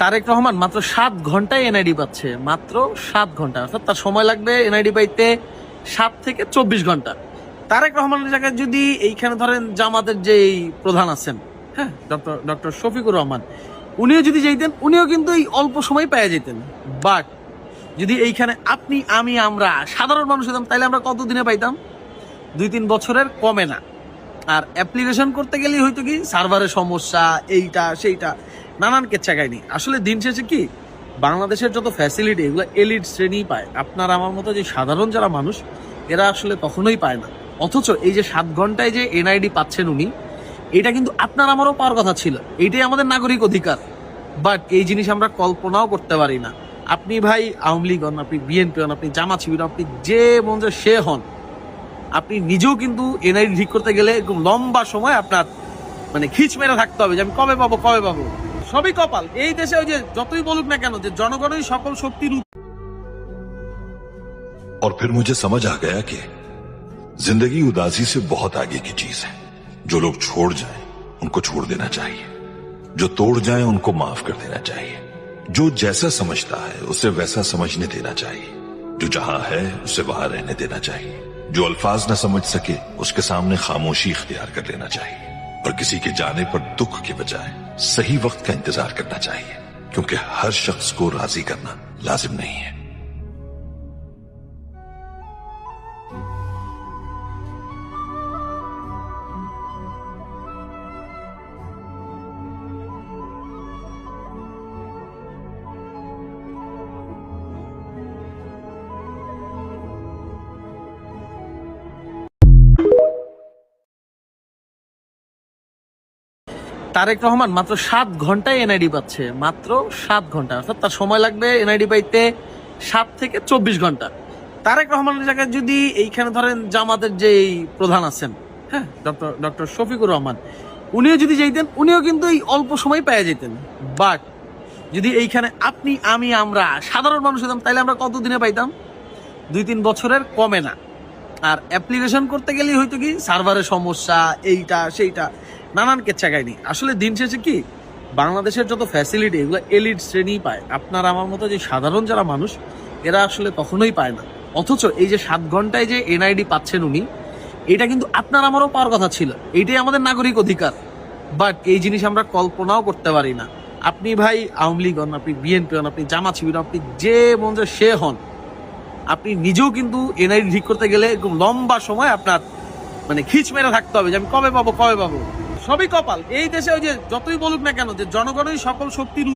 তারেক রহমান মাত্র সাত ঘন্টায় এনআইডি পাচ্ছে। মাত্র সাত ঘণ্টা। অর্থাৎ তার সময় লাগবে এনআইডি পাইতে সাত থেকে চব্বিশ ঘণ্টা। তারেক রহমানের জায়গায় যদি এইখানে ধরেন জামাতের যে প্রধান আছেন হ্যাঁ ডক্টর ডক্টর শফিকুর রহমান, উনিও যদি যাইতেন, উনিও কিন্তু এই অল্প সময় পেয়ে যেতেন বাট যদি এইখানে আপনি, আমি, আমরা সাধারণ মানুষ হতাম তাহলে আমরা কত দিনে পাইতাম? দুই, তিন বছরের কমে না। আর অ্যাপ্লিকেশন করতে গেলেই হয়তো কি সার্ভারের সমস্যা, এইটা, সেইটা, নানান কেচ্ছা কাহিনী। আসলে দিন শেষে কি, বাংলাদেশের যত ফ্যাসিলিটি এগুলো এলিট শ্রেণি পায়। আপনার আমার মতো যে সাধারণ যারা মানুষ, এরা আসলে কখনোই পায় না। অথচ এই যে সাত ঘন্টায় যে এনআইডি পাচ্ছেন উনি, এটা কিন্তু আপনার আমারও পাওয়ার কথা ছিল। এইটাই আমাদের নাগরিক অধিকার। বাট এই জিনিস আমরা কল্পনাও করতে পারি না। আপনি ভাই আওয়ামী লীগ হন, আপনি বিএনপি হন, আপনি জামাত শিবির আপনি যে মন সে হন। আপনি নিজেও কিন্তু এনআইডি ঠিক করতে গেলে এরকম লম্বা সময় আপনার মানে খিচ মেরে থাকতে হবে যে আমি কবে পাবো কবে পাবো সবই কপাল এই দেশে ওই যে যতই বলুক না কেন যে জনগণই সকল শক্তির উৎস। और फिर मुझे समझ आ गया कि जिंदगी उदासी से बहुत आगे की चीज है जो लोग छोड़ जाएं उनको छोड़ देना चाहिए जो तोड़ जाएं उनको माफ कर देना चाहिए जो जैसा समझता है उसे वैसा समझने देना चाहिए जो जहां है उसे वहां रहने देना चाहिए جو الفاظ نہ سمجھ سکے، اس کے سامنے خاموشی اختیار کر لینا چاہیے۔ اور کسی کے جانے پر دکھ کے بجائے صحیح وقت کا انتظار کرنا چاہیے، کیونکہ ہر شخص کو راضی کرنا لازم نہیں ہے۔ তারেক রহমান মাত্র সাত ঘন্টায় এনআইডি পাচ্ছে। মাত্র সাত ঘণ্টা। অর্থাৎ তার সময় লাগবে এনআইডি পাইতে সাত থেকে চব্বিশ ঘণ্টা। তারেক রহমানের জায়গায় যদি এইখানে ধরেন জামাতের যে প্রধান আছেন হ্যাঁ ডক্টর ডক্টর শফিকুর রহমান, উনিও যদি যাইতেন, উনিও কিন্তু এই অল্প সময় পেয়ে যেতেন বাট যদি এইখানে আপনি, আমি, আমরা সাধারণ মানুষ হতাম তাহলে আমরা কত দিনে পাইতাম? দুই তিন বছরের কমে না। আর অ্যাপ্লিকেশন করতে গেলেই হয়তো কি সার্ভারের সমস্যা, এইটা, সেইটা। নানান কেচ্ছা কাহিনী আসলে দিন শেষে কি, বাংলাদেশের যত ফ্যাসিলিটি এগুলো এলিট শ্রেণি পায়। আপনার আমার মতো যে সাধারণ যারা মানুষ, এরা আসলে কখনোই পায় না। অথচ এই যে সাত ঘন্টায় যে এনআইডি পাচ্ছেন উনি, এটা কিন্তু আপনার আমারও পাওয়ার কথা ছিল। এইটাই আমাদের নাগরিক অধিকার। বাট এই জিনিস আমরা কল্পনাও করতে পারি না। আপনি ভাই আওয়ামী লীগ হন, আপনি বিএনপি হন, আপনি জামাত শিবির, আপনি যে মন সে হন। আপনি নিজেও কিন্তু এনআইডি ঠিক করতে গেলে এরকম লম্বা সময় আপনার মানে খিচ মেরে থাকতে হবে যে আমি কবে পাবো কবে পাবো? সবই কপাল এই দেশে ওই যে যতই বলুক না কেন যে জনগণই সকল শক্তির।